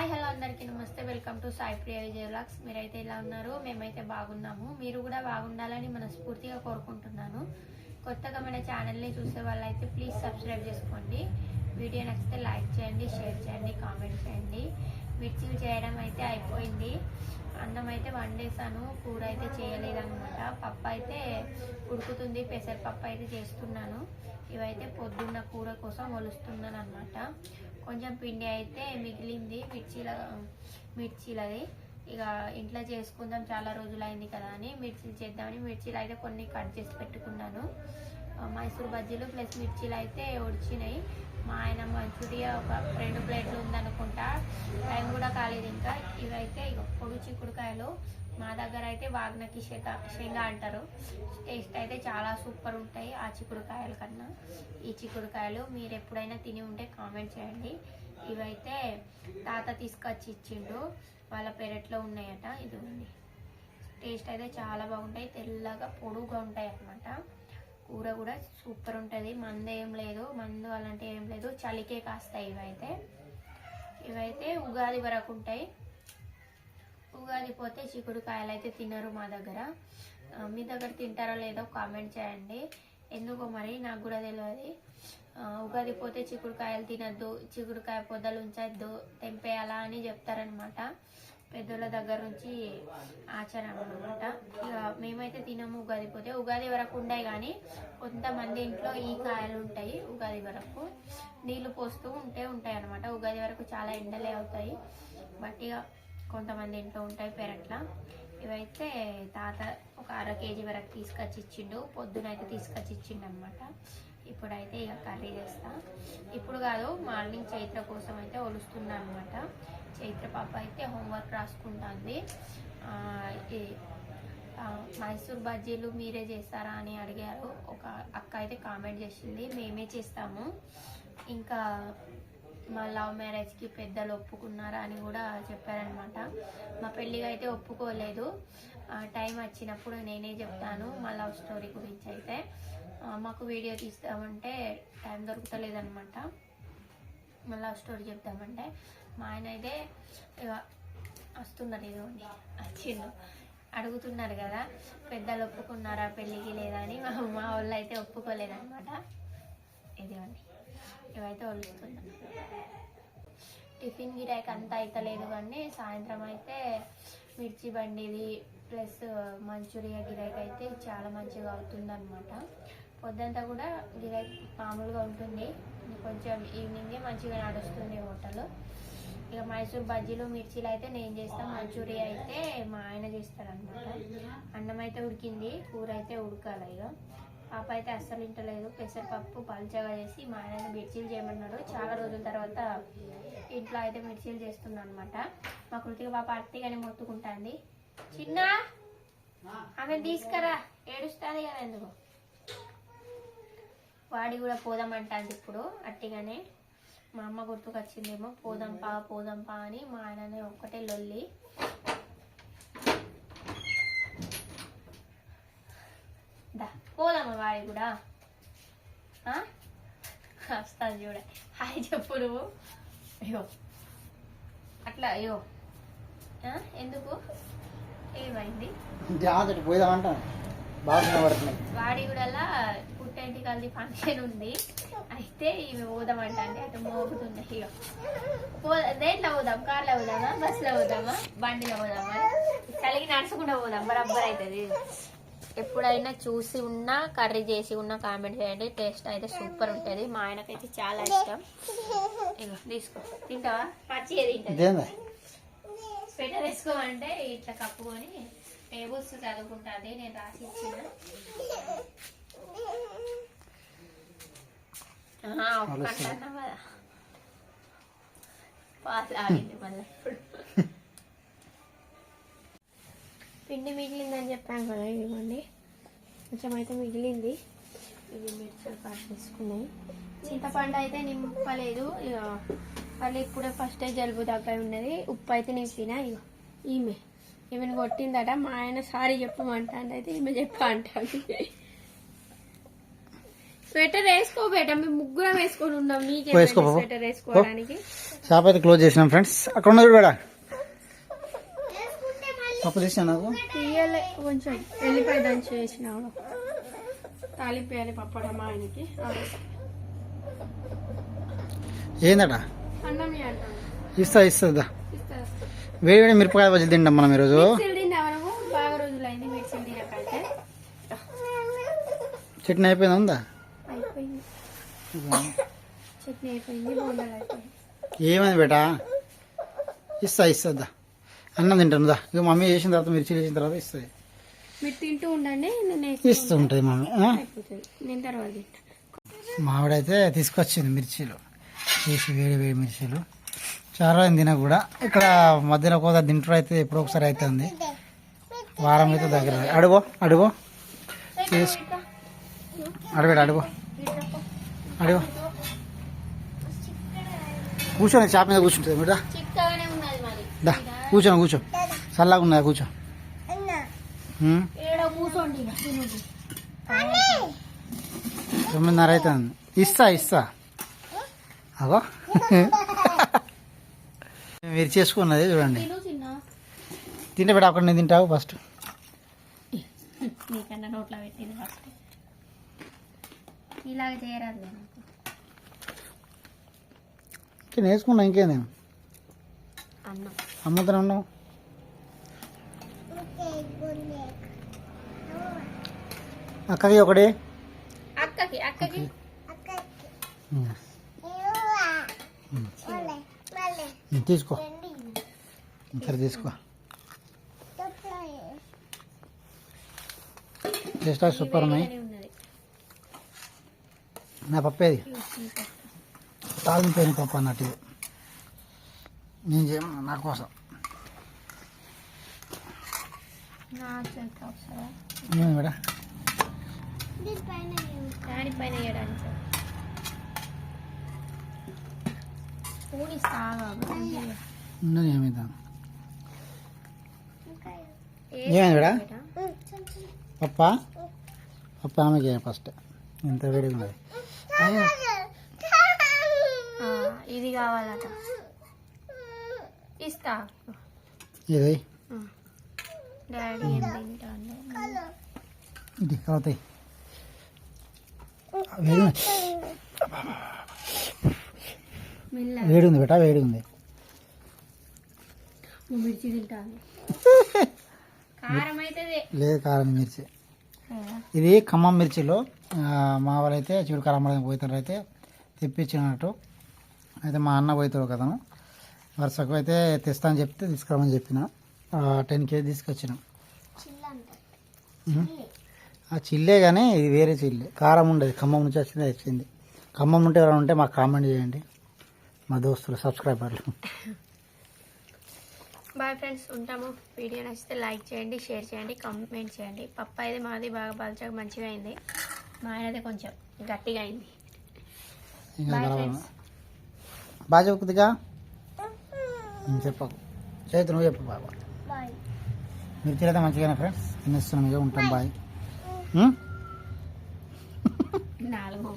Hi hello అందరికీ నమస్తే. Welcome to Sai Priya Vijay vlogs. మీరైతే ఇలా ఉన్నారు? మేమైతే బాగున్నాము. మీరు కూడా బాగుండాలని మనస్ఫూర్తిగా కోరుకుంటున్నాను. కొత్తగా మన ఛానల్ని చూసే వాళ్ళైతే ప్లీజ్ సబ్స్క్రైబ్ చేసుకోండి. వీడియో నచ్చితే లైక్ చేయండి షేర్ చేయండి కామెంట్ చేయండి. మిర్చీలు చేయడం అయితే అయిపోయింది. అన్నం అయితే వండేసాను. కూర అయితే చేయలేదన్నమాట. పప్పు అయితే ఉడుకుతుంది. పెసరపప్పు అయితే చేస్తున్నాను. ఇవైతే పొద్దున్న కూర కోసం ఒలుస్తున్నాను అనమాట కొంచెం పిండి అయితే మిగిలింది. మిర్చీల మిర్చీలది. ఇక ఇంట్లో చేసుకుందాం. చాలా రోజులు అయింది కదా అని మిర్చీలు చేద్దామని మిర్చీలు అయితే కొన్ని కట్ చేసి పెట్టుకున్నాను. మైసూర్ బజ్జీలు ప్లస్ మిర్చీలు అయితే వచ్చినాయి మా ఆయన మంచూరియా ఒక రెండు ప్లేట్లు ఉందనుకుంటా. టైం కూడా కాలేదు ఇంకా. ఇవైతే ఇక పొడు చిక్కుడుకాయలు. మా దగ్గర అయితే వాగ్నకి శేక శేంగా అంటారు. టేస్ట్ అయితే చాలా సూపర్ ఉంటాయి ఆ చిక్కుడుకాయల కన్నా. ఈ చిక్కుడుకాయలు మీరు ఎప్పుడైనా తిని ఉంటే కామెంట్ చేయండి. ఇవైతే తాత తీసుకొచ్చి ఇచ్చిండు. వాళ్ళ పెరట్లో ఉన్నాయట ఇది ఉంది టేస్ట్ అయితే చాలా బాగుంటాయి. తెల్లగా పొడుగా ఉంటాయి అన్నమాట కూర కూడా సూపర్ ఉంటుంది. మందు ఏం లేదు. మందు అలాంటివి ఏం లేదు. చలికే కాస్తాయి ఇవైతే. ఇవైతే ఉగాది వరకు ఉంటాయి. ఉగాది పోతే చిక్కుడుకాయలు అయితే తినరు మా దగ్గర. మీ దగ్గర తింటారో లేదో కామెంట్ చేయండి. ఎందుకో మరి నాకు కూడా తెలియదు ఉగాది పోతే చిక్కుడుకాయలు తినద్దు చిక్కుడుకాయ పొదలు ఉంచద్దు తెంపేయాలా అని చెప్తారనమాట పెద్దోళ్ళ దగ్గర నుంచి ఆచారం అనమాట ఇక మేమైతే తినము ఉగాది పోతే. ఉగాది వరకు ఉండే కానీ కొంతమంది ఇంట్లో ఈ కాయలు ఉంటాయి ఉగాది వరకు. నీళ్ళు పోస్తూ ఉంటే ఉంటాయి అనమాట ఉగాది వరకు చాలా ఎండలే అవుతాయి. బట్ ఇక కొంతమంది ఇంట్లో ఉంటాయి పెరట్ల. ఇవైతే తాత ఒక అర కేజీ వరకు తీసుకొచ్చి ఇచ్చిండు. పొద్దునైతే తీసుకొచ్చి ఇచ్చిండు అనమాట ఇప్పుడైతే ఇక కర్రీ చేస్తా. ఇప్పుడు కాదు మార్నింగ్ చైత్ర కోసం అయితే ఒలుస్తున్నా అనమాట చైత్ర పాప అయితే హోంవర్క్ రాసుకుంటుంది. మైసూర్ బజ్జీలు మీరే చేస్తారా అని అడిగారు. ఒక అక్క అయితే కామెంట్ చేసింది. మేమే చేస్తాము. ఇంకా మా లవ్ మ్యారేజ్కి పెద్దలు ఒప్పుకున్నారా అని కూడా చెప్పారనమాట మా పెళ్ళికి అయితే ఒప్పుకోలేదు టైం వచ్చినప్పుడు నేనే చెప్తాను మా లవ్ స్టోరీ గురించి అయితే. మాకు వీడియో తీస్తామంటే టైం దొరుకుతలేదనమాట మా లవ్ స్టోరీ చెప్తామంటే. మా ఆయన అయితే వస్తున్నారు ఇదిగోండి. వచ్చిండు అడుగుతున్నారు కదా పెద్దలు ఒప్పుకున్నారా పెళ్ళికి లేదా అని? మా వాళ్ళు అయితే ఒప్పుకోలేదనమాట ఇదిగోండి. ఇవైతే వదులుతున్నాను టిఫిన్ గిరాకి అంతా అయితలేదు కానీ సాయంత్రం అయితే మిర్చి బండిది ప్లస్ మంచూరియా గిరాకి అయితే చాలా మంచిగా అవుతుంది అనమాట పొద్దంతా కూడా గిరాకి మామూలుగా ఉంటుంది. కొంచెం ఈవినింగే మంచిగా నడుస్తుంది హోటల్. ఇక మైసూర్ బజ్జీలు మిర్చీలు అయితే నేను చేస్తాను మంచూరియా అయితే మా ఆయన చేస్తారనమాట అన్నం అయితే ఉడికింది కూర అయితే ఉడకాలి ఇక. పాప అయితే అస్సలు ఇంటలేదు. పెసరపప్పు పల్చగా చేసి మా ఆయన మిర్చీలు చేయమన్నాడు. చాలా రోజుల తర్వాత ఇంట్లో అయితే మిర్చీలు చేస్తున్నాను అనమాట మా కృతిక పాప అట్టిగానే మొత్తుకుంటుంది. చిన్న ఆమె తీసుకురా. ఏడుస్తుంది కదా ఎందుకు? వాడి కూడా పోదామంటాంది ఇప్పుడు అట్టిగానే మా అమ్మ గుర్తుకొచ్చిందేమో పోదాం పోదాంపా అని మా ఆయననే ఒక్కటే లొల్లి దా పోదామా వాడి కూడా? వస్తాను చూడ. హాయ్ చెప్పు నువ్వు. అయ్యో. అట్లా అయ్యో. ఆ? ఎందుకు? ఏమైంది? జాగ్రత్త బాగా వాడి కూడా పుట్టేంటి కలిసి ఫంక్షన్ ఉంది. అయితే ఇవి పోదామంట అంటే అటు ఇక పో దేంట్లో పోదాం? కార్లో పోదామా? బస్సులో పోదామా? బండిలో పోదామా? చలికి నడుచుకుంటూ పోదాం. బరబ్బర్ అవుతుంది. ఎప్పుడైనా చూసి ఉన్నా కర్రీ చేసి ఉన్నా కామెంట్ చేయండి. టేస్ట్ అయితే సూపర్ ఉంటుంది. మా ఆయనకైతే చాలా ఇష్టం. ఇగో తీసుకో. తింటావా? పచ్చిగా తింటా స్వెటర్ వేసుకోమంటే ఇట్లా కప్పుకొని టేబుల్స్ చదువుకుంటుంది నేను రాసి ఇచ్చిన. ఆహా, ఒక్క అంటున్నావు కదా. పాస్ ఆగింది మళ్ళీ. ఇప్పుడు పిండి మిగిలిందని చెప్పాను కదా ఇదిగోండి. కొంచెం అయితే మిగిలింది. ఇది మిర్చిలు పాస్ చేసుకున్నాయి. చింతపండు అయితే నింపలేదు. మళ్ళీ ఇప్పుడే ఫస్ట్ జలుబు దగ్గర ఉన్నది. ఉప్పు అయితే నింపిన ఇక ఈమె. ఈమెను కొట్టిందట. మా ఆయన సారీ చెప్పమంటాను అయితే ఈమె చెప్ప స్వెటర్ వేసుకోబేట మేము ముగ్గురం వేసుకొని ఉన్నాం. నీకే వేసుకో. స్వెటర్ వేసుకోవడానికి? షాప్ అయితే క్లోజ్ చేసినాం ఫ్రెండ్స్. అక్కడ ఉన్నది కూడా పప్పు తీసిన నాకు తీయలే కొంచెం వెళ్ళిపోయి దంచి తాలింపేయాలి పప్పడం ఆయనకి. ఏందట? అన్నం ఇస్తా ఇస్తుందా ఇస్తా. వేడి వేడి మిరపకాయ బజ్జీలు తింటాం మనం ఈరోజు. చట్నీ అయిపోయిందా ఉందా? ఏమైంది బేటా? ఇస్తా ఇస్తుందా అన్నం తింటాను దా. ఇక మమ్మీ చేసిన తర్వాత మిర్చి చేసిన తర్వాత ఇస్తుంది. మీరు తింటూ ఉండండి నేను ఇస్తూ ఉంటుంది మమ్మీ నేను తర్వాత మావిడైతే తీసుకొచ్చింది మిర్చీలు. చేసి వేడి వేడి మిర్చీలు. చాలా రోజులు తిన కూడా ఇక్కడ మధ్యలో కూడా తింటారు అయితే ఎప్పుడో ఒకసారి అవుతుంది వారం అయితే దగ్గర. అడుగో అడుగో. అడబెడు అడుగో అడుగో. కూర్చొని చాప మీద కూర్చుంటుంది బిడ్డ మరి. దా. కూర్చొని కూర్చో. చల్లగా ఉన్నదా? కూర్చో. తొమ్మిదిన్నర అవుతుంది ఇస్తా ఇస్తా. అగో మీరు చేసుకున్నది చూడండి. తిను తిన్నా. తింటే బిడ్డ అక్కడ నేను తింటావు ఫస్ట్. నీకన్నా నోట్లో పెట్టింది ఫస్ట్. ఇలాగ చేయరాదు నాకు. ఇంకా ఇంకేంది అన్నం. అక్కకి ఒకటి. అక్కకి అక్కకి. తీసుకో. సరే తీసుకో. టేస్ట్ సూపర్ ఉన్నాయి. నా పప్పేది. తాలింపోయిన పప్పు అన్నట్టు నేను నా కోసం పైన ఉన్నది ఏమైందా? పప్ప? పప్ప ఆమెకి ఫస్ట్. ఎంత వేడిగా ఉన్నది. ఇది కావాలట. ఇస్తా. ఇది డాడీ ఏం తింటాను ఇది అవుతాయి వేడి ఉంది. బేటా వేడి ఉంది. మిర్చి తింటాను కారం అయితే లేదు కారం మిర్చి. ఇది ఖమ్మం మిర్చిలో మా వాళ్ళైతే చివరి కారం పోతారు అయితే తెప్పించినట్టు. అయితే మా అన్న పోతాడు కదను వరుసకు అయితే తెస్తా అని చెప్తే తీసుకురామని చెప్పిన. టెన్ కేజీ తీసుకొచ్చిన. ఆ చిల్లే కానీ ఇది వేరే చిల్లే. కారం ఉండదు ఖమ్మం నుంచి వచ్చింది వచ్చింది ఖమ్మం ఉంటే ఎవరైనా ఉంటే మాకు కామెంట్ చేయండి. మా దోస్తులు సబ్స్క్రైబర్లు. బాయ్ ఫ్రెండ్స్ ఉంటాము. వీడియో నచ్చితే లైక్ చేయండి షేర్ చేయండి కామెంట్ చేయండి. పప్పు అయితే మాది బాగా పలచగా మంచిగా అయింది. మా ఆయనది కొంచెం గట్టిగా అయింది. బాగా చెప్పుకుదిగా చెప్పకు చైతు నువ్వు చెప్పు బాబా. మీరు అయితే మంచిగానే ఫ్రెండ్స్ తినేస్తున్నాం ఇక ఉంటాం బాయ్? నాలుగు.